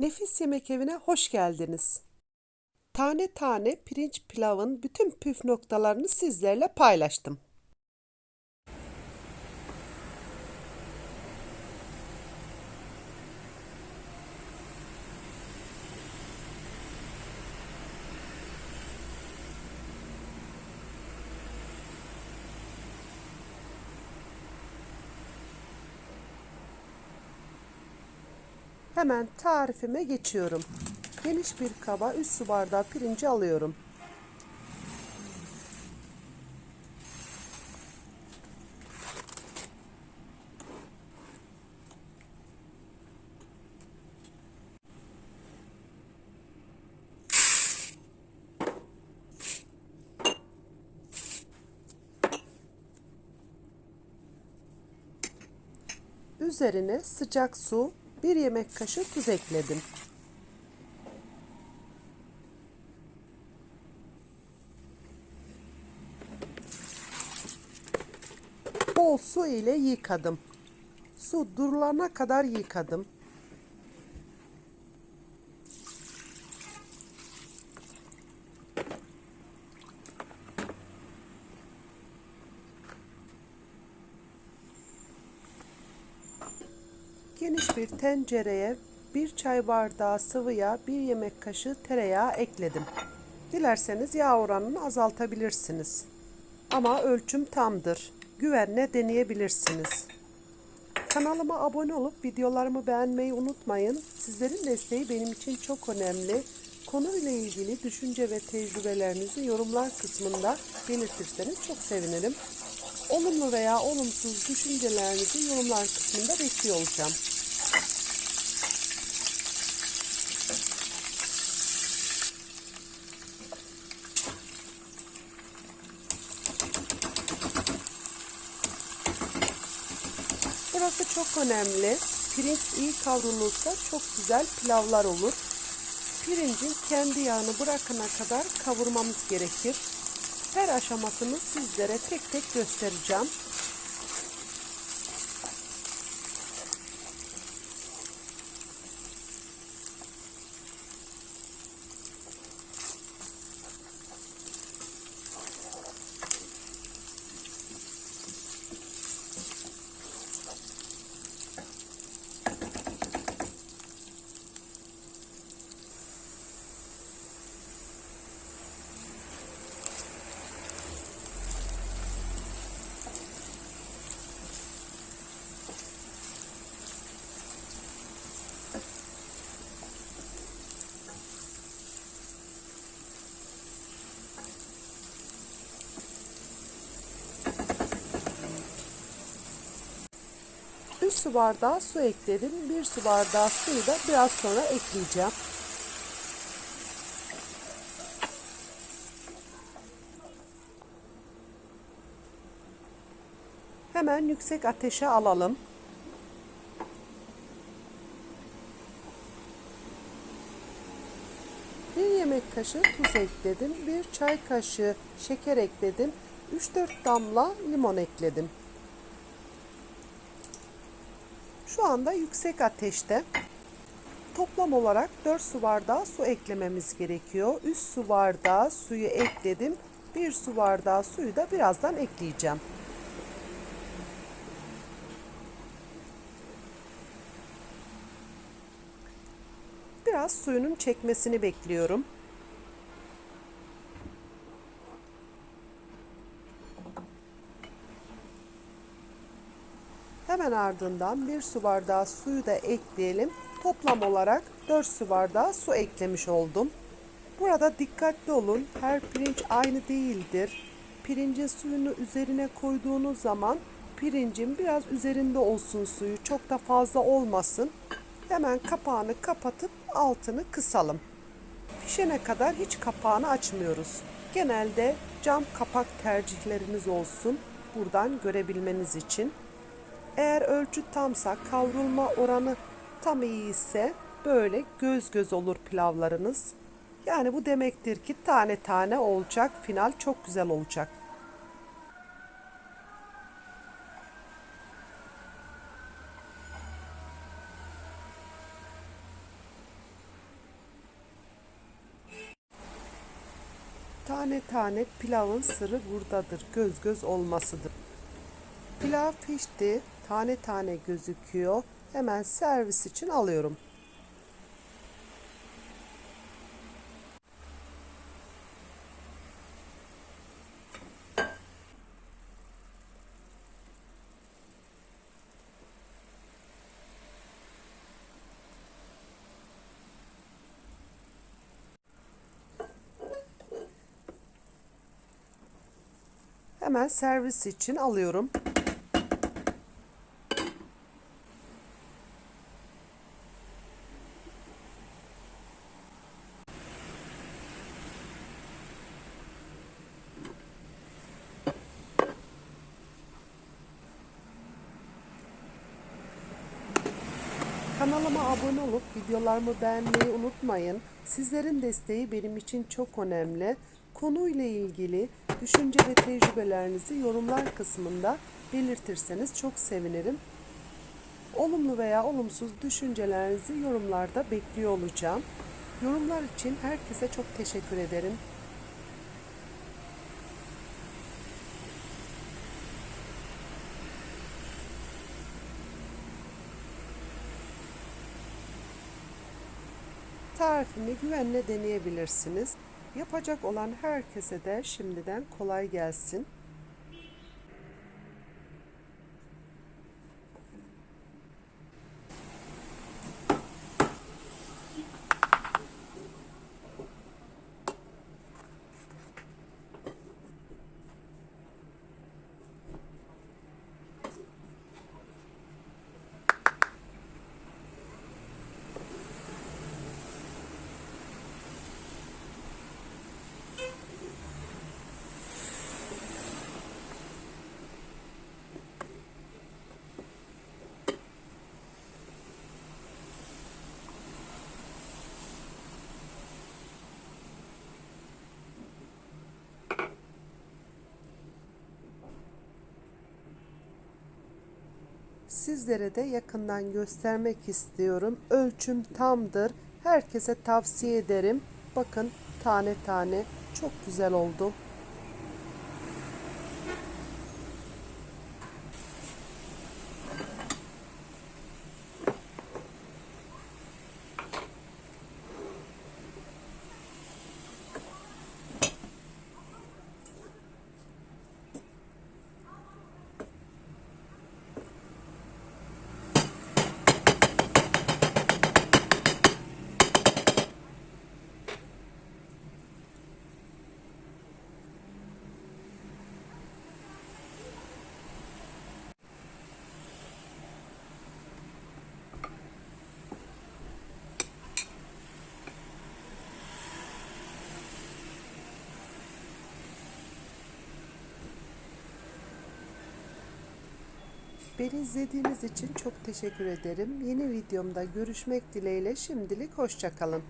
Nefis Yemek Evi'ne hoş geldiniz. Tane tane pirinç pilavın bütün püf noktalarını sizlerle paylaştım. Hemen tarifime geçiyorum. Geniş bir kaba 3 su bardağı pirinci alıyorum. Üzerine sıcak su, 1 yemek kaşığı tuz ekledim. Bol su ile yıkadım. Su durulana kadar yıkadım. Bir tencereye bir çay bardağı sıvı yağ, bir yemek kaşığı tereyağı ekledim. Dilerseniz yağ oranını azaltabilirsiniz. Ama ölçüm tamdır. Güvenle deneyebilirsiniz. Kanalıma abone olup videolarımı beğenmeyi unutmayın. Sizlerin desteği benim için çok önemli. Konuyla ilgili düşünce ve tecrübelerinizi yorumlar kısmında belirtirseniz çok sevinirim. Olumlu veya olumsuz düşüncelerinizi yorumlar kısmında bekliyor olacağım. Burası çok önemli. Pirinç iyi kavrulursa çok güzel pilavlar olur. Pirincin kendi yağını bırakana kadar kavurmamız gerekir. Her aşamasını sizlere tek tek göstereceğim. Su bardağı su ekledim. Bir su bardağı suyu da biraz sonra ekleyeceğim. Hemen yüksek ateşe alalım. Bir yemek kaşığı tuz ekledim. Bir çay kaşığı şeker ekledim. 3-4 damla limon ekledim. Şu anda yüksek ateşte toplam olarak 4 su bardağı su eklememiz gerekiyor. 3 su bardağı suyu ekledim. 1 su bardağı suyu da birazdan ekleyeceğim. Biraz suyunun çekmesini bekliyorum. Hemen ardından bir su bardağı suyu da ekleyelim. Toplam olarak 4 su bardağı su eklemiş oldum. Burada dikkatli olun. Her pirinç aynı değildir. Pirincin suyunu üzerine koyduğunuz zaman pirincin biraz üzerinde olsun suyu. Çok da fazla olmasın. Hemen kapağını kapatıp altını kısalım. Pişene kadar hiç kapağını açmıyoruz. Genelde cam kapak tercihleriniz olsun. Buradan görebilmeniz için. Eğer ölçü tamsa, kavrulma oranı tam iyi ise böyle göz göz olur pilavlarınız. Yani bu demektir ki tane tane olacak, final çok güzel olacak. Tane tane pilavın sırrı buradadır, göz göz olmasıdır. Pilav pişti, Tane tane gözüküyor. Hemen servis için alıyorum. Hemen servis için alıyorum. Kanalıma abone olup videolarımı beğenmeyi unutmayın. Sizlerin desteği benim için çok önemli. Konuyla ilgili düşünce ve tecrübelerinizi yorumlar kısmında belirtirseniz çok sevinirim. Olumlu veya olumsuz düşüncelerinizi yorumlarda bekliyor olacağım. Yorumlar için herkese çok teşekkür ederim. Tarifimi güvenle deneyebilirsiniz. Yapacak olan herkese de şimdiden kolay gelsin. Sizlere de yakından göstermek istiyorum. Ölçüm tamdır. Herkese tavsiye ederim. Bakın tane tane çok güzel oldu. Beni izlediğiniz için çok teşekkür ederim. Yeni videomda görüşmek dileğiyle şimdilik hoşçakalın.